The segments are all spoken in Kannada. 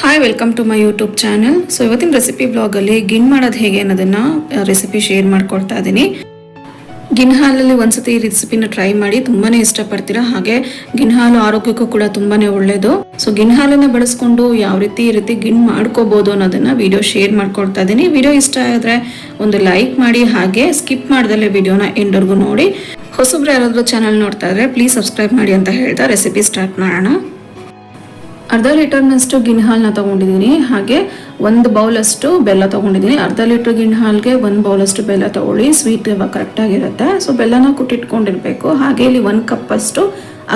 Hi welcome to my YouTube channel so ಇವತ್ತಿನ ರೆಸಿಪಿ ಬ್ಲಾಗಲ್ಲಿ ಗಿನ್ ಮಾಡೋದು ಹೇಗೆ ಅನ್ನೋದನ್ನು ರೆಸಿಪಿ ಶೇರ್ ಮಾಡ್ಕೊಳ್ತಾ ಇದ್ದೀನಿ ಗಿನ್ ಹಾಲಲ್ಲಿ ಒಂದ್ಸತಿ ಈ ರೆಸಿಪಿನ ಟ್ರೈ ಮಾಡಿ ತುಂಬಾ ಇಷ್ಟಪಡ್ತೀರಾ? ಹಾಗೆ ಗಿನ್ ಹಾಲು ಆರೋಗ್ಯಕ್ಕೂ ಕೂಡ ತುಂಬಾ ಒಳ್ಳೇದು. ಸೊ ಗಿನ್ ಹಾಲನ್ನು ಬಳಸ್ಕೊಂಡು ಯಾವ ರೀತಿ ಈ ರೀತಿ ಗಿನ್ ಮಾಡ್ಕೋಬಹುದು ಅನ್ನೋದನ್ನ ವಿಡಿಯೋ ಶೇರ್ ಮಾಡ್ಕೊಳ್ತಾ ಇದ್ದೀನಿ ವಿಡಿಯೋ ಇಷ್ಟ ಆದ್ರೆ ಒಂದು ಲೈಕ್ ಮಾಡಿ, ಹಾಗೆ ಸ್ಕಿಪ್ ಮಾಡ್ದಲ್ಲೇ ವಿಡಿಯೋನ ಎಂಡರ್ಗೂ ನೋಡಿ. ಹೊಸಬ್ರು ಯಾರಾದರೂ ಚಾನಲ್ ನೋಡ್ತಾ ಇದ್ರೆ ಪ್ಲೀಸ್ ಸಬ್ಸ್ಕ್ರೈಬ್ ಮಾಡಿ ಅಂತ ಹೇಳ್ತಾ ರೆಸಿಪಿ ಸ್ಟಾರ್ಟ್ ಮಾಡೋಣ. ಅರ್ಧ ಲೀಟರ್ನಷ್ಟು ಗಿಣ್ ಹಾಲನ್ನ ತಗೊಂಡಿದ್ದೀನಿ. ಹಾಗೆ ಒಂದು ಬೌಲಷ್ಟು ಬೆಲ್ಲ ತಗೊಂಡಿದ್ದೀನಿ. ಅರ್ಧ ಲೀಟರ್ ಗಿಣ್ ಹಾಲ್ಗೆ ಒಂದು ಬೌಲಷ್ಟು ಬೆಲ್ಲ ತಗೊಳ್ಳಿ. ಸ್ವೀಟ್ ಕರೆಕ್ಟ್ ಆಗಿರುತ್ತೆ. ಸೊ ಬೆಲ್ಲನ ಕುಟ್ಟಿಟ್ಕೊಂಡಿರಬೇಕು. ಹಾಗೆ ಇಲ್ಲಿ ಒಂದು ಕಪ್ ಅಷ್ಟು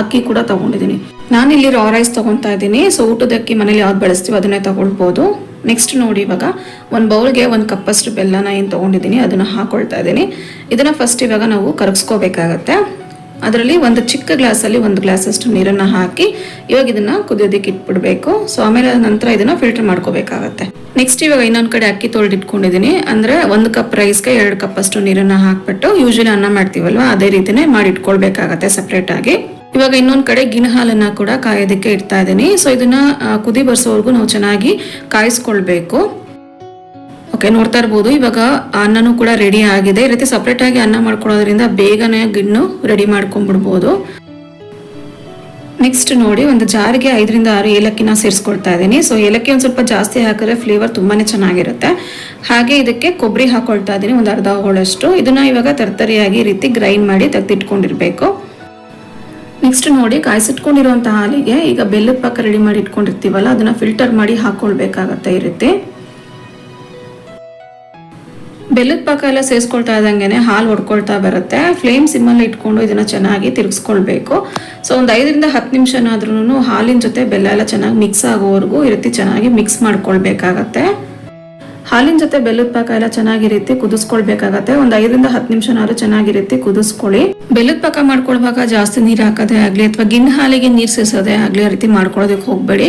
ಅಕ್ಕಿ ಕೂಡ ತಗೊಂಡಿದ್ದೀನಿ. ನಾನು ಇಲ್ಲಿ ರಾ ರೈಸ್ ತಗೊತಾ ಇದ್ದೀನಿ. ಸೊ ಊಟದ ಅಕ್ಕಿ ಮನೇಲಿ ಯಾವ್ದು ಬೆಳೆಸ್ತೀವಿ ಅದನ್ನೇ ತಗೊಳ್ಬೋದು. ನೆಕ್ಸ್ಟ್ ನೋಡಿ ಇವಾಗ ಒಂದು ಬೌಲ್ಗೆ ಒಂದು ಕಪ್ಪಷ್ಟು ಬೆಲ್ಲನ ಏನು ತೊಗೊಂಡಿದ್ದೀನಿ, ಅದನ್ನು ಹಾಕೊಳ್ತಾ ಇದ್ದೀನಿ. ಇದನ್ನು ಫಸ್ಟ್ ಇವಾಗ ನಾವು ಕರಗಿಸ್ಕೋಬೇಕಾಗತ್ತೆ. ಅದರಲ್ಲಿ ಒಂದು ಚಿಕ್ಕ ಗ್ಲಾಸಲ್ಲಿ ಒಂದು ಗ್ಲಾಸಷ್ಟು ನೀರನ್ನು ಹಾಕಿ ಇವಾಗ ಇದನ್ನು ಕುದಿಯೋದಕ್ಕೆ ಇಟ್ಬಿಡಬೇಕು. ಸೊ ಆಮೇಲೆ ನಂತರ ಇದನ್ನು ಫಿಲ್ಟರ್ ಮಾಡ್ಕೋಬೇಕಾಗತ್ತೆ. ನೆಕ್ಸ್ಟ್ ಇವಾಗ ಇನ್ನೊಂದು ಕಡೆ ಅಕ್ಕಿ ತೊಳೆದಿಟ್ಕೊಂಡಿದ್ದೀನಿ. ಅಂದರೆ ಒಂದು ಕಪ್ ರೈಸ್ಗೆ ಎರಡು ಕಪ್ಪಷ್ಟು ನೀರನ್ನು ಹಾಕ್ಬಿಟ್ಟು ಯೂಶಲಿ ಅನ್ನ ಮಾಡ್ತೀವಲ್ವ, ಅದೇ ರೀತಿಯೇ ಮಾಡಿ ಇಟ್ಕೊಳ್ಬೇಕಾಗತ್ತೆ ಸಪ್ರೇಟ್ ಆಗಿ. ಇವಾಗ ಇನ್ನೊಂದು ಕಡೆ ಗಿನ ಹಾಲನ್ನು ಕೂಡ ಕಾಯೋದಕ್ಕೆ ಇಡ್ತಾ ಇದ್ದೀನಿ. ಸೊ ಇದನ್ನ ಕುದಿ ಬರ್ಸೋವರೆಗೂ ನಾವು ಚೆನ್ನಾಗಿ ಕಾಯಿಸ್ಕೊಳ್ಬೇಕು. ಓಕೆ ನೋಡ್ತಾ ಇರ್ಬೋದು. ಇವಾಗ ಅನ್ನನೂ ಕೂಡ ರೆಡಿ ಆಗಿದೆ. ಈ ರೀತಿ ಸಪ್ರೇಟಾಗಿ ಅನ್ನ ಮಾಡ್ಕೊಳ್ಳೋದ್ರಿಂದ ಬೇಗನೆ ಗಿಣ್ಣು ರೆಡಿ ಮಾಡ್ಕೊಂಡ್ಬಿಡ್ಬೋದು. ನೆಕ್ಸ್ಟ್ ನೋಡಿ, ಒಂದು ಜಾರಿಗೆ ಐದರಿಂದ ಆರು ಏಲಕ್ಕಿನ ಸೇರಿಸ್ಕೊಳ್ತಾ ಇದ್ದೀನಿ. ಸೊ ಏಲಕ್ಕಿ ಒಂದು ಸ್ವಲ್ಪ ಜಾಸ್ತಿ ಹಾಕಿದ್ರೆ ಫ್ಲೇವರ್ ತುಂಬಾ ಚೆನ್ನಾಗಿರುತ್ತೆ. ಹಾಗೆ ಇದಕ್ಕೆ ಕೊಬ್ಬರಿ ಹಾಕೊಳ್ತಾ ಇದ್ದೀನಿ, ಒಂದು ಅರ್ಧ ಹೋಳಷ್ಟು. ಇದನ್ನ ಇವಾಗ ತರ್ತರಿಯಾಗಿ ರೀತಿ ಗ್ರೈಂಡ್ ಮಾಡಿ ತೆಗೆದಿಟ್ಕೊಂಡಿರ್ಬೇಕು. ನೆಕ್ಸ್ಟ್ ನೋಡಿ, ಕಾಯಿಸಿಟ್ಕೊಂಡಿರುವಂತಹ ಹಾಲಿಗೆ ಈಗ ಬೆಲ್ಲದ ಪಾಕ ರೆಡಿ ಮಾಡಿ ಇಟ್ಕೊಂಡಿರ್ತೀವಲ್ಲ, ಅದನ್ನ ಫಿಲ್ಟರ್ ಮಾಡಿ ಹಾಕೊಳ್ಬೇಕಾಗತ್ತೆ ಇರುತ್ತೆ ರೀತಿ. ಬೆಲ್ಲದ ಪಾಕ ಎಲ್ಲ ಸೇರಿಸ್ಕೊಳ್ತಾ ಇದ್ದಂಗೆ ಹಾಲು ಹೊಡ್ಕೊಳ್ತಾ ಬರುತ್ತೆ. ಫ್ಲೇಮ್ ಸಿಮ್ಮಲ್ಲಿ ಇಟ್ಕೊಂಡು ಇದನ್ನ ಚೆನ್ನಾಗಿ ತಿರುಗಿಸ್ಕೊಳ್ಬೇಕು. ಸೊ ಒಂದು ಐದರಿಂದ ಹತ್ತು ನಿಮಿಷನಾದ್ರೂ ಹಾಲಿನ ಜೊತೆ ಬೆಲ್ಲ ಎಲ್ಲ ಚೆನ್ನಾಗಿ ಮಿಕ್ಸ್ ಆಗೋವರೆಗೂ ಈ ರೀತಿ ಚೆನ್ನಾಗಿ ಮಿಕ್ಸ್ ಮಾಡ್ಕೊಳ್ಬೇಕಾಗತ್ತೆ. ಹಾಲಿನ ಜೊತೆ ಬೆಲ್ಲದ ಪಾಕ ಎಲ್ಲ ಚೆನ್ನಾಗಿ ರೀತಿ ಕುದಿಸ್ಕೊಳ್ಬೇಕಾಗತ್ತೆ. ಒಂದು ಐದರಿಂದ ಹತ್ತು ನಿಮಿಷನಾದ್ರೂ ಚೆನ್ನಾಗಿ ರೀತಿ ಕುದಿಸ್ಕೊಳ್ಳಿ. ಬೆಲ್ಲದ ಪಾಕ ಮಾಡ್ಕೊಳ್ವಾಗ ಜಾಸ್ತಿ ನೀರು ಹಾಕೋದೇ ಆಗ್ಲಿ ಅಥವಾ ಗಿನ್ ಹಾಲಿಗೆ ನೀರು ಸೇರಿಸೋದೇ ಆಗ್ಲಿ ಆ ರೀತಿ ಮಾಡ್ಕೊಳ್ಳೋದಕ್ಕೆ ಹೋಗ್ಬೇಡಿ.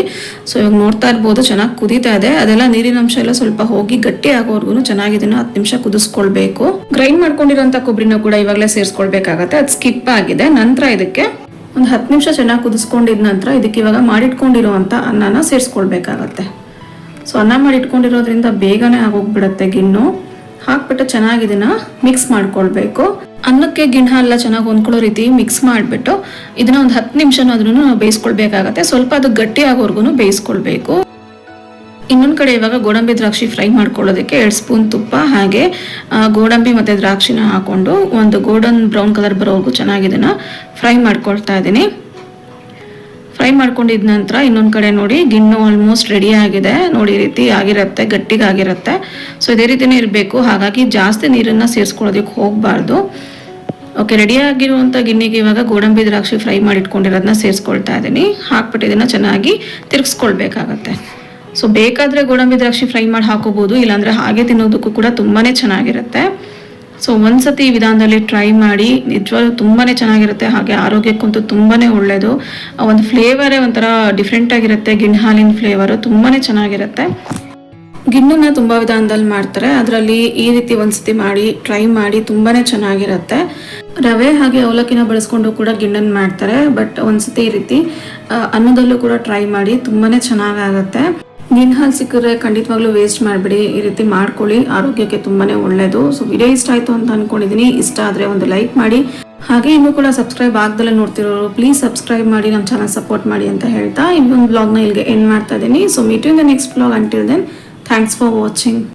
ಸೊ ಇವಾಗ ನೋಡ್ತಾ ಇರ್ಬೋದು, ಚೆನ್ನಾಗಿ ಕುದೀತಾ ಇದೆ. ಅದೆಲ್ಲ ನೀರಿನ ಅಂಶ ಎಲ್ಲ ಸ್ವಲ್ಪ ಹೋಗಿ ಗಟ್ಟಿ ಆಗೋವರೆಗೂ ಚೆನ್ನಾಗಿ ಇದನ್ನ ಹತ್ತು ನಿಮಿಷ ಕುದಿಸ್ಕೊಳ್ಬೇಕು. ಗ್ರೈಂಡ್ ಮಾಡ್ಕೊಂಡಿರೋಂಥ ಕೊಬ್ಬರಿನ ಕೂಡ ಇವಾಗಲೇ ಸೇರಿಸ್ಕೊಳ್ಬೇಕಾಗತ್ತೆ. ಅದು ಸ್ಕಿಪ್ ಆಗಿದೆ. ನಂತರ ಇದಕ್ಕೆ ಒಂದು ಹತ್ತು ನಿಮಿಷ ಚೆನ್ನಾಗಿ ಕುದಿಸ್ಕೊಂಡಿದ ನಂತರ ಇದಕ್ಕೆ ಇವಾಗ ಮಾಡಿಟ್ಕೊಂಡಿರುವಂಥ ಅನ್ನನ ಸೇರಿಸ್ಕೊಳ್ಬೇಕಾಗತ್ತೆ. ಸೊ ಅನ್ನ ಮಾಡಿ ಇಟ್ಕೊಂಡಿರೋದ್ರಿಂದ ಬೇಗನೆ ಆಗೋಗ್ಬಿಡತ್ತೆ ಗಿಣ್ಣು. ಹಾಕ್ಬಿಟ್ಟು ಚೆನ್ನಾಗಿ ಮಿಕ್ಸ್ ಮಾಡ್ಕೊಳ್ಬೇಕು. ಅನ್ನಕ್ಕೆ ಗಿಣ್ಣ ಎಲ್ಲ ಚೆನ್ನಾಗಿ ಹೊಂದ್ಕೊಳ್ಳೋ ರೀತಿ ಮಿಕ್ಸ್ ಮಾಡಿಬಿಟ್ಟು ಇದನ್ನ ಒಂದು ಹತ್ತು ನಿಮಿಷನಾದ್ರೂ ನಾವು ಬೇಯಿಸ್ಕೊಳ್ಬೇಕಾಗತ್ತೆ. ಸ್ವಲ್ಪ ಅದು ಗಟ್ಟಿ ಆಗೋರ್ಗು ಬೇಯಿಸ್ಕೊಳ್ಬೇಕು. ಇನ್ನೊಂದು ಕಡೆ ಇವಾಗ ಗೋಡಂಬಿ ದ್ರಾಕ್ಷಿ ಫ್ರೈ ಮಾಡ್ಕೊಳ್ಳೋದಕ್ಕೆ ಎರಡು ಸ್ಪೂನ್ ತುಪ್ಪ, ಹಾಗೆ ಗೋಡಂಬಿ ಮತ್ತು ದ್ರಾಕ್ಷಿನ ಹಾಕೊಂಡು ಒಂದು ಗೋಲ್ಡನ್ ಬ್ರೌನ್ ಕಲರ್ ಬರೋವರೆಗೂ ಚೆನ್ನಾಗಿ ಇದನ್ನ ಫ್ರೈ ಮಾಡ್ಕೊಳ್ತಾ ಇದ್ದೀನಿ. ಫ್ರೈ ಮಾಡ್ಕೊಂಡಿದ ನಂತರ ಇನ್ನೊಂದು ಕಡೆ ನೋಡಿ ಗಿಣ್ಣು ಆಲ್ಮೋಸ್ಟ್ ರೆಡಿ ಆಗಿದೆ. ನೋಡಿ ರೀತಿ ಆಗಿರುತ್ತೆ ಗಟ್ಟಿಗಾಗಿರುತ್ತೆ ಸೊ ಇದೇ ರೀತಿನೇ ಇರಬೇಕು. ಹಾಗಾಗಿ ಜಾಸ್ತಿ ನೀರನ್ನು ಸೇರಿಸ್ಕೊಳ್ಳೋದಕ್ಕೆ ಹೋಗಬಾರ್ದು. ಓಕೆ ರೆಡಿ ಆಗಿರುವಂಥ ಗಿಣ್ಣಿಗೆ ಇವಾಗ ಗೋಡಂಬಿ ದ್ರಾಕ್ಷಿ ಫ್ರೈ ಮಾಡಿ ಇಟ್ಕೊಂಡಿರೋದನ್ನ ಸೇರಿಸ್ಕೊಳ್ತಾ ಇದ್ದೀನಿ. ಹಾಕ್ಬಿಟ್ಟು ಇದನ್ನು ಚೆನ್ನಾಗಿ ತಿರ್ಗಿಸ್ಕೊಳ್ಬೇಕಾಗತ್ತೆ. ಸೊ ಬೇಕಾದರೆ ಗೋಡಂಬಿ ದ್ರಾಕ್ಷಿ ಫ್ರೈ ಮಾಡಿ ಹಾಕೋಬೋದು. ಇಲ್ಲಾಂದರೆ ಹಾಗೆ ತಿನ್ನೋದಕ್ಕೂ ಕೂಡ ತುಂಬಾ ಚೆನ್ನಾಗಿರುತ್ತೆ. ಸೊ ಒಂದ್ಸತಿ ಈ ವಿಧಾನದಲ್ಲಿ ಟ್ರೈ ಮಾಡಿ, ನಿಜವಾಗ್ಲೂ ತುಂಬಾನೇ ಚೆನ್ನಾಗಿರುತ್ತೆ. ಹಾಗೆ ಆರೋಗ್ಯಕ್ಕಂತೂ ತುಂಬಾನೇ ಒಳ್ಳೆಯದು ಒಂದು ಫ್ಲೇವರೇ ಒಂಥರ ಡಿಫ್ರೆಂಟ್ ಆಗಿರುತ್ತೆ. ಗಿಣ್ಣು ಹಾಲಿನ ಫ್ಲೇವರು ತುಂಬಾನೇ ಚೆನ್ನಾಗಿರುತ್ತೆ. ಗಿಣ್ಣನ್ನ ತುಂಬಾ ವಿಧಾನದಲ್ಲಿ ಮಾಡ್ತಾರೆ. ಅದರಲ್ಲಿ ಈ ರೀತಿ ಒಂದ್ಸತಿ ಮಾಡಿ ಟ್ರೈ ಮಾಡಿ ತುಂಬಾನೇ ಚೆನ್ನಾಗಿರುತ್ತೆ. ರವೆ ಹಾಗೆ ಅವಲಕ್ಕಿನ ಬಳಸ್ಕೊಂಡು ಕೂಡ ಗಿಣ್ಣನ್ ಮಾಡ್ತಾರೆ. ಬಟ್ ಒಂದ್ಸತಿ ಈ ರೀತಿ ಅನ್ನದಲ್ಲೂ ಕೂಡ ಟ್ರೈ ಮಾಡಿ ತುಂಬಾನೇ ಚೆನ್ನಾಗಾಗತ್ತೆ. ಗಿಣ್ಣು ಹಾಲು ಸಿಕ್ಕಿದ್ರೆ ಖಂಡಿತವಾಗ್ಲೂ ವೇಸ್ಟ್ ಮಾಡಬೇಡಿ. ಈ ರೀತಿ ಮಾಡ್ಕೊಳ್ಳಿ. ಆರೋಗ್ಯಕ್ಕೆ ತುಂಬಾನೇ ಒಳ್ಳೇದು. ಸೊ ವಿಡಿಯೋ ಇಷ್ಟ ಆಯ್ತು ಅಂತ ಅನ್ಕೊಂಡಿದ್ದೀನಿ ಇಷ್ಟ ಆದರೆ ಒಂದು ಲೈಕ್ ಮಾಡಿ. ಹಾಗೆ ಇನ್ನೂ ಕೂಡ ಸಬ್ಸ್ಕ್ರೈಬ್ ಆಗ್ದಲ್ಲೇ ನೋಡ್ತಿರೋರು ಪ್ಲೀಸ್ ಸಬ್ಸ್ಕ್ರೈಬ್ ಮಾಡಿ ನಮ್ಮ ಚಾನಲ್ ಸಪೋರ್ಟ್ ಮಾಡಿ ಅಂತ ಹೇಳ್ತಾ ಇನ್ನೊಂದು ಬ್ಲಾಗ್ನ ಇಲ್ಲಿಗೆ ಎಂಡ್ ಮಾಡ್ತಾ ಇದ್ದೀನಿ. So meeting in the next blog until then thanks for watching